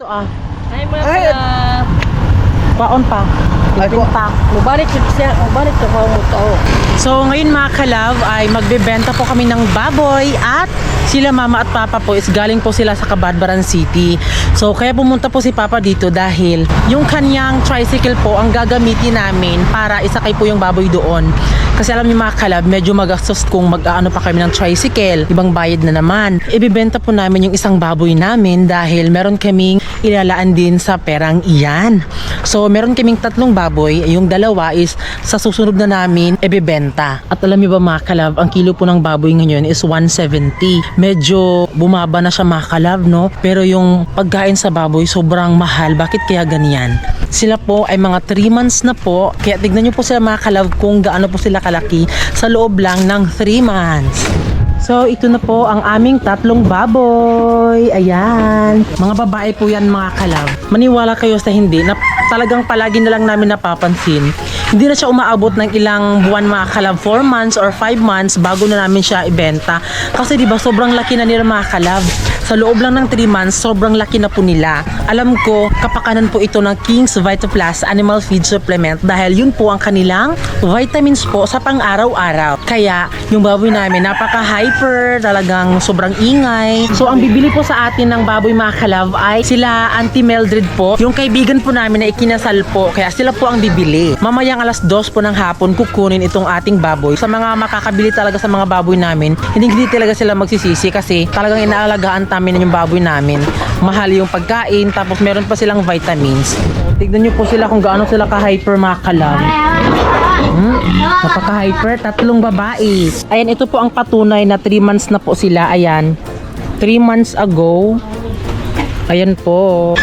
Ito ah, Ay, mga Ay, kalab. paon pa. Ay, ko. Pinta. Mubalik siya, mubalik sa mga muto. So ngayon mga kalab ay magbebenta po kami ng baboy at sila mama at papa po is galing po sila sa Kabadbaran City. So kaya pumunta po si papa dito dahil yung kanyang tricycle po ang gagamitin namin para isakay po yung baboy doon. Kasi alam niyo mga kalab, medyo magastos kung mag-aano pa kami ng tricycle. Ibang bayad na naman. Ibibenta po namin yung isang baboy namin dahil meron kaming ilalaan din sa perang iyan. So meron kaming tatlong baboy. Yung dalawa is sa susunod na namin ibibenta. At alam niyo ba mga kalab, ang kilo po ng baboy ngayon is 170. Medyo bumaba na siya mga kalab, no? Pero yung pagkain sa baboy sobrang mahal. Bakit kaya ganyan? Sila po ay mga 3 months na po. Kaya tignan niyo po sila mga kalab kung gaano po sila kalaki sa loob lang ng 3 months. So, ito na po ang aming tatlong baboy. Ayan. Mga babae po yan mga kalab. Maniwala kayo sa hindi na talagang palagi na lang namin napapansin. Hindi na siya umaabot ng ilang buwan mga kalab. 4 months or 5 months bago na namin siya ibenta. Kasi di ba sobrang laki na nila mga kalab. Sa loob lang ng 3 months, sobrang laki na po nila. Alam ko, kapakanan po ito ng King's VitaPlus Animal Feed Supplement dahil yun po ang kanilang vitamins po sa pang-araw-araw. Kaya, yung baboy namin, napaka-hyper, talagang sobrang ingay. So, ang bibili po sa atin ng baboy mga kalab ay sila Auntie Mildred po. Yung kaibigan po namin na ikinasal po, kaya sila po ang bibili. Mamayang alas dos po ng hapon, kukunin itong ating baboy. Sa mga makakabili talaga sa mga baboy namin, hindi, hindi talaga sila magsisisi kasi talagang inaalagaan namin yung baboy namin. Mahal yung pagkain, tapos meron pa silang vitamins. So, tignan nyo po sila kung gaano sila ka-hyper mga. Hmm? Napaka-hyper, tatlong babae. Ayan, ito po ang patunay na 3 months na po sila. Ayan, 3 months ago. Ayan po.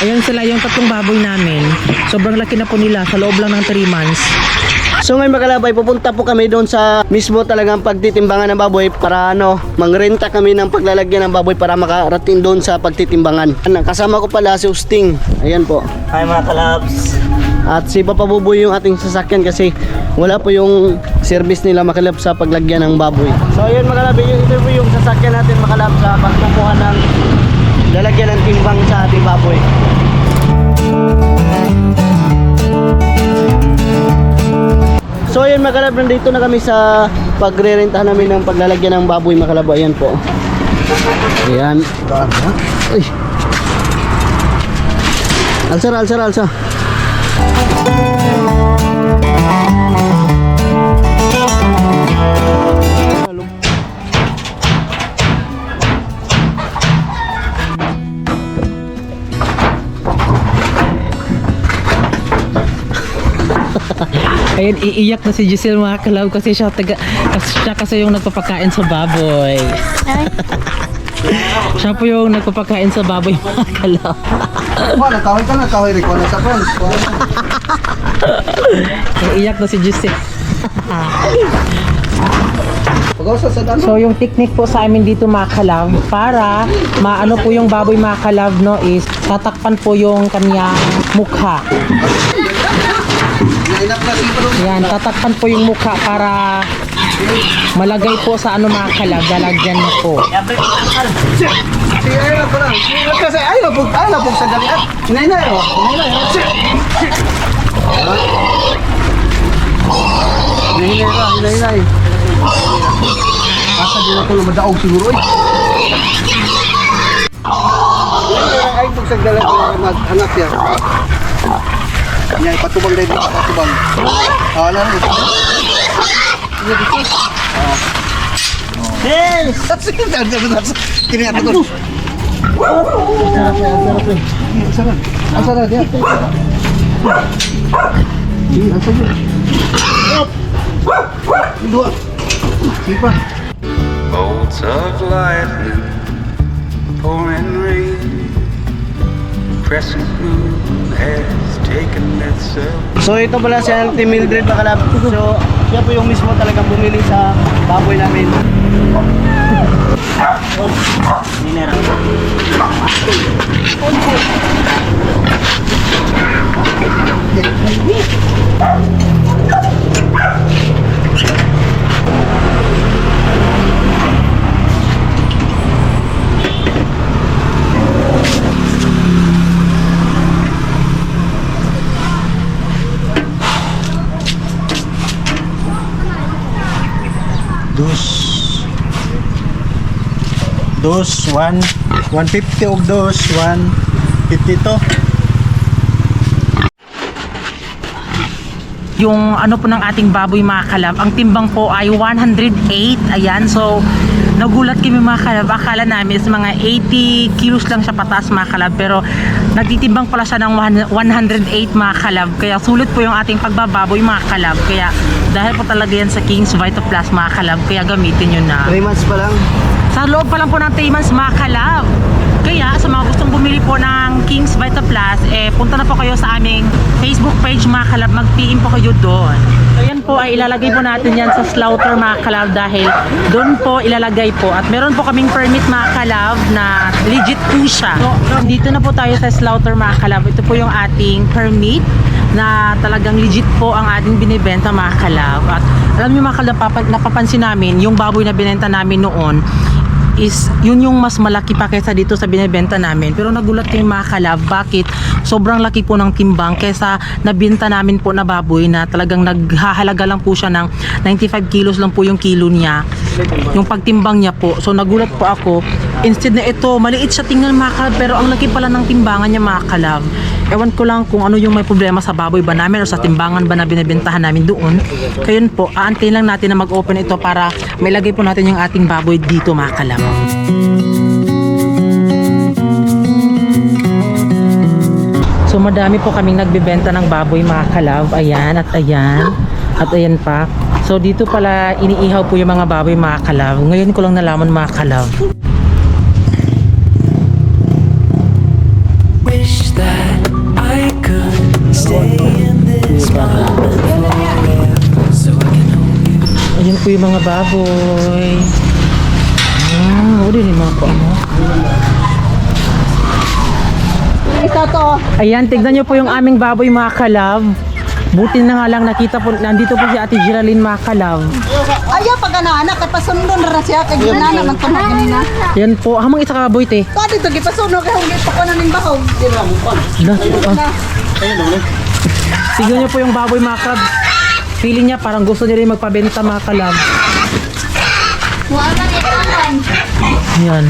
Ayan sila yung tatlong baboy namin. Sobrang laki na po nila sa loob lang ng 3 months. So ngayon mga kalabay, pupunta po kami doon sa mismo talagang pagtitimbangan ng baboy para ano, mangrenta kami ng paglalagyan ng baboy para makarating doon sa pagtitimbangan. Ano, Kasama ko pala si Usting. Ayan po. Hi mga kalabs. At si Papa Buboy yung ating sasakyan kasi wala po yung service nila makalab sa paglagyan ng baboy. So ayun mga kalab, yun- ito po yung sasakyan natin makalab sa pagkukuha ng lalagyan ng timbang sa ating baboy. So ayun mga kalab, nandito na kami sa pagrerentahan namin ng paglalagyan ng baboy mga kalab. Ayan po. Ayan. Uy. Alsar, alsar, alsar. Ayan, iiyak na si Giselle mga kalab kasi siya, taga, kasi siya kasi yung nagpapakain sa baboy. siya po yung nagpapakain sa baboy mga kalab. Wala, kaway ka na, kaway rin ko na sa friends. Iiyak na si Giselle. So yung technique po sa amin dito mga kalab para maano po yung baboy mga kalab no is tatakpan po yung kanyang mukha. Yan, tatakpan po yung mukha para malagay po sa ano mga kalab, lalagyan na po. Ayla po, Ayla po sa dalian. Hinay na yun. Hinay na yun. Hinay na, hinay na. Asa din ako lumadaog siguro eh. Ay, pag sa dalian maghanap yan. Yan, patubang din, patubang. Ah, ano rin. Yes! Sige, kinihat ko. Sarap yan, sarap yan. Sarap. Ang sarap yan. Sige, ang sarap. Dua. Sige pa. Bolts of lightning, pouring rain, crescent moon has taken itself. So ito pala si Auntie Mildred Bakalab. So siya po yung mismo talaga bumili sa baboy namin. Minera. dos. Dos 1 150 og dos 150 to. Yung ano po ng ating baboy mga kalab ang timbang po ay 108 ayan so nagulat kami mga kalab. Akala namin is mga 80 kilos lang siya pataas mga kalab. Pero nagtitimbang pala siya ng 108 mga kalab. Kaya sulit po yung ating pagbababoy mga kalab. Kaya dahil po talaga yan sa King's Vita Plus mga kalab. Kaya gamitin nyo na. 3 months pa lang. Sa loob pa lang po ng 3 months mga kalab. Kaya sa mga gustong bumili po ng King's Vita Plus, eh, punta na po kayo sa aming Facebook page mga kalab. Mag-PM po kayo doon. So po ay ilalagay po natin yan sa slaughter mga kalab dahil doon po ilalagay po. At meron po kaming permit mga kalab na legit po siya. Dito na po tayo sa slaughter mga kalab. Ito po yung ating permit na talagang legit po ang ating binibenta mga kalab. At alam niyo mga kalab, papa- napapansin namin yung baboy na binenta namin noon is yun yung mas malaki pa kaysa dito sa binibenta namin. Pero nagulat yung mga kalab, bakit sobrang laki po ng timbang kaysa nabinta namin po na baboy na talagang naghahalaga lang po siya ng 95 kilos lang po yung kilo niya. Yung pagtimbang niya po. So nagulat po ako, instead na ito, maliit siya tingnan mga kalab, pero ang laki pala ng timbangan niya mga kalab. Ewan ko lang kung ano yung may problema sa baboy ba namin o sa timbangan ba na binibentahan namin doon. Kaya yun po, aantayin lang natin na mag-open ito para may lagay po natin yung ating baboy dito mga kalab. So madami po kaming nagbebenta ng baboy mga kalab. Ayan at ayan. At ayan pa. So dito pala iniihaw po yung mga baboy mga kalab. Ngayon ko lang nalaman mga kalab. Wish that I could stay in this moment. Ayan po yung mga baboy. Ah, o din yung mga po ano. Isa to. Ayan, tignan nyo po yung aming baboy mga kalab. Buti na nga lang nakita po, nandito po si Ate Geraldine mga kalab. Ayaw pag anak kay pasundo na ra siya kay ginana man tunog ganina. Yan po, hamang isa ka baboy te. To dito gipasuno kay hungit pa ko na ning bahaw. Na, ah. Tignan nyo po yung baboy mga kalab. Feeling niya parang gusto niya rin magpabenta mga kalab. Yan.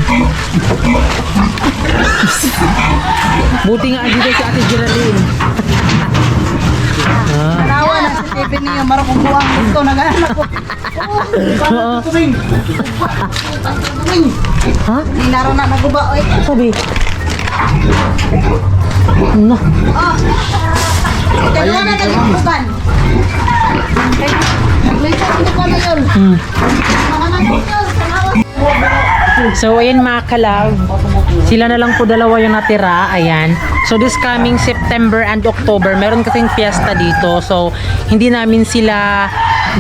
Buti nga andito si Ate Geraldine. Nawa na sa TV niyo marang buwang gusto naghahanap ko. Oo. Ha? Ni naro na naguba oy. Sabi. No. Kay wala na nagbugan. Naglito ko ko na yun. Hmm. Mga. So, ayan mga kalab. Sila na lang po dalawa yung natira. Ayan. So, this coming September and October, meron kasing fiesta dito. So, hindi namin sila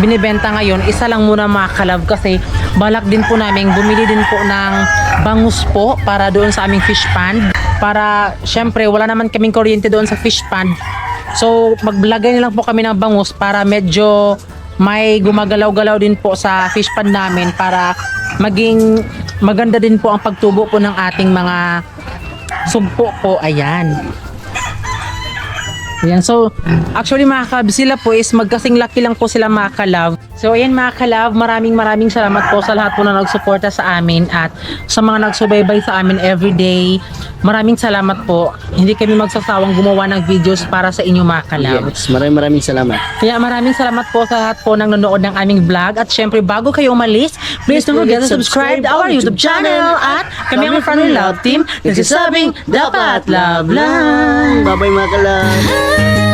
binibenta ngayon. Isa lang muna mga kalab kasi balak din po namin bumili din po ng bangus po para doon sa aming fish pond. Para, syempre, wala naman kaming kuryente doon sa fish pond. So, maglagay lang po kami ng bangus para medyo may gumagalaw-galaw din po sa fish pond namin para maging maganda din po ang pagtubo po ng ating mga sugpo po. Ayan. Ayan. So, actually mga kalab, sila po is magkasing laki lang po sila mga kalab. So, ayan mga kalab, maraming maraming salamat po sa lahat po na nagsuporta sa amin at sa mga nagsubaybay sa amin everyday. Maraming salamat po. Hindi kami magsasawang gumawa ng videos para sa inyo mga kalab. Yes, maraming maraming salamat. Kaya maraming salamat po sa lahat po ng nanonood ng aming vlog. At syempre, bago kayo umalis, please don't forget to subscribe to our YouTube channel. At kami ang Family Love Team. Nagsasabing, dapat love lang. Bye-bye mga kalab. 아!